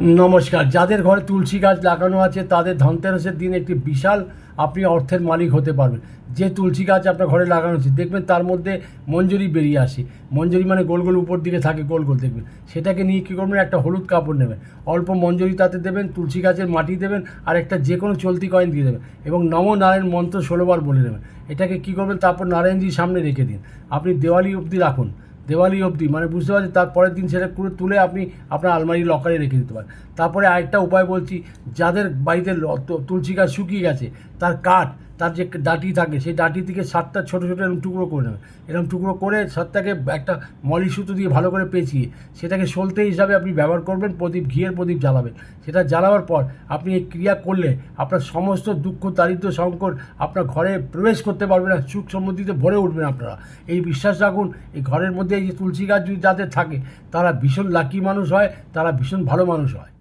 নমস্কার। যাদের ঘরে তুলসী গাছ লাগানো আছে, তাদের ধনতেরাসের দিন একটি বিশাল, আপনি অর্থের মালিক হতে পারবেন। যে তুলসী গাছ আপনার ঘরে লাগানো আছে, দেখবেন তার মধ্যে মঞ্জুরি বেরিয়ে আসে। মঞ্জুরি মানে গোল গোল উপর দিকে থাকে, গোল গোল দেখবেন। সেটাকে নিয়ে কী করবেন, একটা হলুদ কাপড় নেবেন। অল্প মঞ্জুরি তাতে দেবেন, তুলসী গাছের মাটি দেবেন, আর একটা যে কোনো চলতি কয়েন দিয়ে দেবেন। এবং নম নারায়ণ মন্ত্র ষোলোবার বলে নেবেন। এটাকে কী করবেন, তারপর নারায়ণজির সামনে রেখে দিন। আপনি দেওয়ালি অবধি রাখুন। দেওয়ালি অবধি মানে বুঝতে পারছি তারপরের দিন সেটা করে তুলে আপনি আপনার আলমারি লকারে রেখে দিতে পারেন। তারপরে আরেকটা উপায় বলছি, যাদের বাড়িতে তুলসী গাছ শুকিয়ে গেছে, তার কাঠ তার যে ডাটি থাকে, সেই ডাটি থেকে সাতটা ছোটো ছোটো এরকম টুকরো করে নেবেন এরকম টুকরো করে সাতটাকে একটা মলি সুতো দিয়ে ভালো করে পেঁচিয়ে, সেটাকে সলতে হিসাবে আপনি ব্যবহার করবেন, প্রদীপ, ঘিয়ের প্রদীপ জ্বালাবেন। সেটা জ্বালাবার পর আপনি এই ক্রিয়া করলে আপনার সমস্ত দুঃখ, দারিদ্র, সংকট আপনার ঘরে প্রবেশ করতে পারবে না, সুখ সমৃদ্ধিতে ভরে উঠবেন আপনারা। এই বিশ্বাস রাখুন, এই ঘরের মধ্যে এই যে তুলসী গাছ যদি যাদের থাকে, তারা ভীষণ লাকি মানুষ হয়, তারা ভীষণ ভালো মানুষ হয়।